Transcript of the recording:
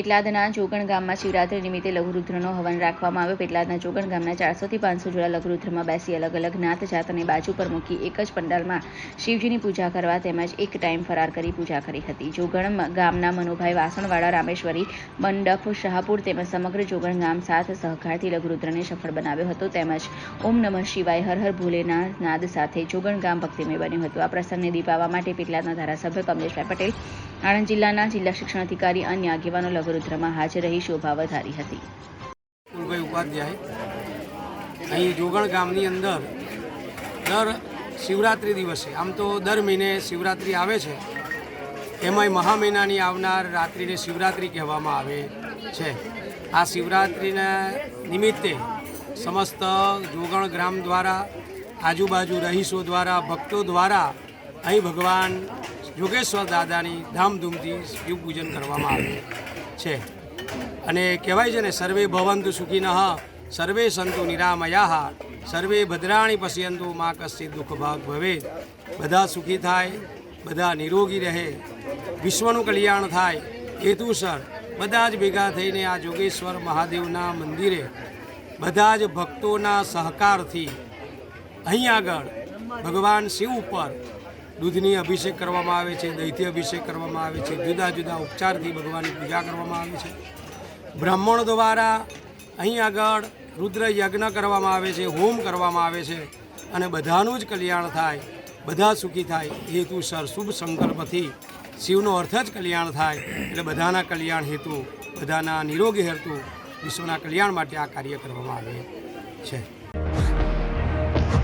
પેટલાદના જોગણ ગામમાં શિવરાત્રી નિમિત્તે લઘુરુદ્રનો હવન રાખવામાં આવ્યો. પેટલાદના જોગણ ગામના ચારસોથી પાંચસો જોડા લઘુરુદ્રમાં બેસી અલગ અલગ નાત જાત અને બાજુ પર મૂકી એક જ પંડાલમાં શિવજીની પૂજા કરવા તેમજ એક ટાઈમ ફરાર કરી પૂજા કરી હતી. જોગણ ગામના મનુભાઈ વાસણવાળા, રામેશ્વરી મંડપ, શાહપુર તેમજ સમગ્ર જોગણ ગામ સાથ સહકારથી લઘુરુદ્રને સફળ બનાવ્યો હતો. તેમજ ઓમ નમઃ શિવાય હર હર ભોલેના નાદ સાથે જોગણ ગામ ભક્તિમય બન્યું હતું. આ પ્રસંગને દીપાવવા માટે પેટલાદના ધારાસભ્ય કમલેશભાઈ પટેલ આણંદ જિલ્લાના જિલ્લા શિક્ષણ અધિકારી અન્ય આગેવાનો લઘુરુદ્રમાં હાજર રહી શોભા વધારી હતી. અહીં જોગણ ગામની અંદર દર શિવરાત્રિ દિવસે, આમ તો દર મહિને શિવરાત્રિ આવે છે, એમાંય મહા મહિનાની આવનાર રાત્રિને શિવરાત્રિ કહેવામાં આવે છે. આ શિવરાત્રિના નિમિત્તે સમસ્ત જોગણ ગ્રામ દ્વારા, આજુબાજુ રહીશો દ્વારા, ભક્તો દ્વારા અહીં ભગવાન જોગેશ્વર દાદાની ધામધૂમથી શિવપૂજન કરવામાં આવે છે. અને કહેવાય છે ને, સર્વે ભવંતુ નહ સર્વે સંતુ નિરામયા, સર્વે ભદ્રાણી પશ્યંતુ મા કશ્ચિત દુઃખ ભાગ ભવે બધા સુખી થાય, બધા નિરોગી રહે, વિશ્વનું કલ્યાણ થાય હેતુસર બધા જ ભેગા થઈને આ જોગેશ્વર મહાદેવના મંદિરે બધા જ ભક્તોના સહકારથી અહીં આગળ ભગવાન શિવ ઉપર દૂધની અભિષેક કરવામાં આવે છે, દહીંથી અભિષેક કરવામાં આવે છે, જુદા જુદા ઉપચારથી ભગવાનની પૂજા કરવામાં આવે છે. બ્રાહ્મણ દ્વારા અહીં આગળ રુદ્ર યજ્ઞ કરવામાં આવે છે, હોમ કરવામાં આવે છે અને બધાનું જ કલ્યાણ થાય, બધા સુખી થાય હેતુસર શુભ સંકલ્પથી શિવનો અર્થ જ કલ્યાણ થાય, એટલે બધાના કલ્યાણ હેતુ, બધાના નિરોગી હેતુ, વિશ્વના કલ્યાણ માટે આ કાર્ય કરવામાં આવે છે.